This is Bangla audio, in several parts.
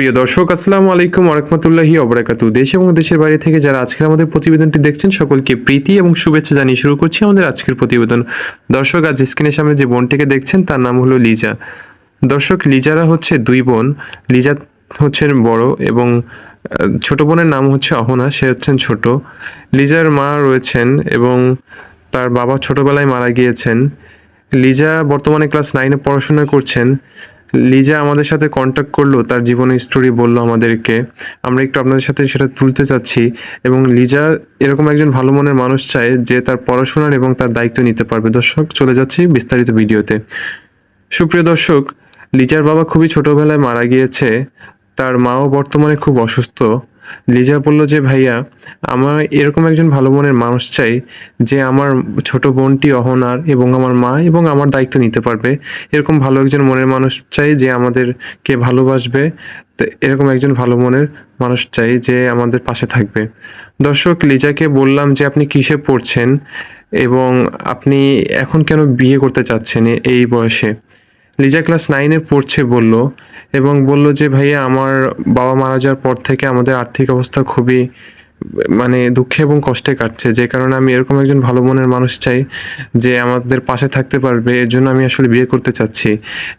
প্রিয় দর্শক, আসসালামু আলাইকুম আরহামতুল্লাহি অবরাকাতু দেশ এবং দেশের বাইরে থেকে যারা আজকের আমাদের প্রতিবেদনটি দেখছেন, সকলকে প্রীতি এবং শুভেচ্ছা জানিয়ে শুরু করছি আমাদের আজকের প্রতিবেদন। দর্শক, আজ স্ক্রিনের সামনে যে বোনটিকে দেখছেন, তার নাম হলো লিজা। দর্শক, লিজারা হচ্ছে দুই বোন। লিজা হচ্ছেন বড় এবং ছোট বোনের নাম হচ্ছে অহনা, সে হচ্ছেন ছোট। লিজার মা রয়েছেন এবং তার বাবা ছোটবেলায় মারা গিয়েছেন। লিজা বর্তমানে ক্লাস নাইনে পড়াশোনা করছেন। লিজা আমাদের সাথে কন্ট্যাক্ট করল, তার জীবনের স্টোরি বলল আমাদেরকে। আমরা একটু আপনাদের সাথে সেটা তুলতে চাচ্ছি। এবং লিজা এরকম একজন ভালো মনের মানুষ চায় যে তার পড়াশোনার এবং তার দায়িত্ব নিতে পারবে। দর্শক, চলে যাচ্ছি বিস্তারিত ভিডিওতে। সুপ্রিয় দর্শক, লিজার বাবা খুবই ছোটোবেলায় মারা গিয়েছে। তার মাও বর্তমানে খুব অসুস্থ। লিজা বলল যে, ভাইয়া, আমার এরকম একজন ভালো মনের মানুষ চাই যে আমার ছোট বোনটি অহনার এবং আমার মা এবং আমার দায়িত্ব নিতে পারবে। এরকম ভালো একজন মনের মানুষ চাই যে আমাদেরকে ভালোবাসবে। এরকম একজন ভালো মনের মানুষ চাই যে আমাদের পাশে থাকবে। দর্শক, লিজাকে বললাম যে, আপনি কিসে পড়ছেন এবং আপনি এখন কেন বিয়ে করতে চাচ্ছেন এই বয়সে? লিজা ক্লাস নাইনে পড়ছে বলল এবং বলল যে, ভাইয়া, আমার বাবা মারা যাওয়ার পর থেকে আমাদের আর্থিক অবস্থা খুবই মানে দুঃখে এবং কষ্টে কাটছে। যে কারণে আমি এরকম একজন ভালো মনের মানুষ চাই যে আমাদের পাশে থাকতে পারবে। এর জন্য আমি আসলে বিয়ে করতে চাচ্ছি।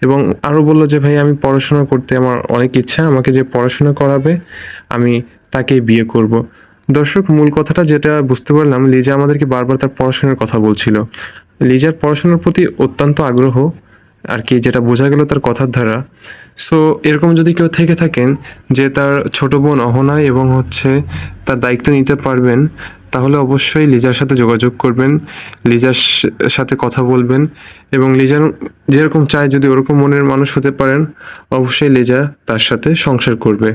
এবং আরও বলল যে ভাই আমি পড়াশোনা করতে আমার অনেক ইচ্ছা। আমাকে যে পড়াশোনা করাবে, আমি তাকেই বিয়ে করব। দর্শক, মূল কথাটা যেটা বুঝতে পারলাম, লিজা আমাদেরকে বারবার তার পড়াশোনার কথা বলছিল। লিজার পড়াশোনার প্রতি অত্যন্ত আগ্রহ আর কি, যেটা বোঝা গেল তার কথার ধারা। সো এরকম যদি কেউ থেকে থাকেন যে তার ছোট বোন অহনায় এবং হচ্ছে তার দায়িত্ব নিতে পারবেন তাহলে অবশ্যই লিজার সাথে যোগাযোগ করবেন, লিজার সাথে কথা বলবেন এবং লিজার যেরকম চায় যদি ওরকম মনের মানুষ হতে পারেন, অবশ্যই লিজা তার সাথে সংসার করবে।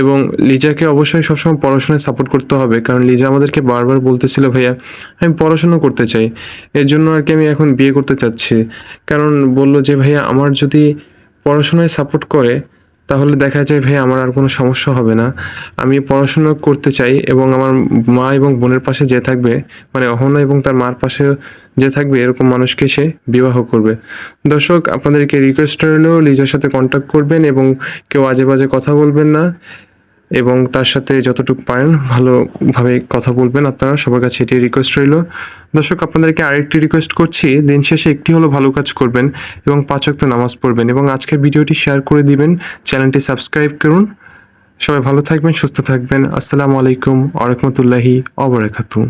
এবং লিজাকে অবশ্যই সবসময় পড়াশোনায় সাপোর্ট করতে হবে, কারণ লিজা আমাদেরকে বারবার বলতেছিল, ভাইয়া, আমি পড়াশোনা করতে চাই। এর জন্য আর কি আমি এখন বিয়ে করতে চাচ্ছি। কারণ বলল যে, ভাইয়া, আমার যদি পড়াশোনায় সাপোর্ট করে তাহলে দেখা যায়, ভাই, আমার আর কোনো সমস্যা হবে না। আমি পড়াশোনা করতে চাই এবং আমার মা এবং বোনের পাশে যে থাকবে মানে অহনা এবং তার মার পাশে যে থাকবে, এরকম মানুষকে সে বিবাহ করবে। দর্শক, আপনাদেরকে রিকোয়েস্ট রইলেও লিজার সাথে কন্ট্যাক্ট করবেন এবং কেউ আজে বাজে কথা বলবেন না। এবং তার সাথে যতটুকু পারেন ভালোভাবে কথা বলবেন আপনারা। সবার কাছে এটি রিকোয়েস্ট রইল। দর্শক, আপনাদেরকে আরেকটি রিকোয়েস্ট করছি। দিন শেষে একটি হলো ভালো কাজ করবেন এবং পাঁচ ওয়াক্ত নামাজ পড়বেন এবং আজকের ভিডিওটি শেয়ার করে দিবেন। চ্যানেলটি সাবস্ক্রাইব করুন। সবাই ভালো থাকবেন, সুস্থ থাকবেন। আসসালামু আলাইকুম আরহামতুল্লাহি অবরাকাতু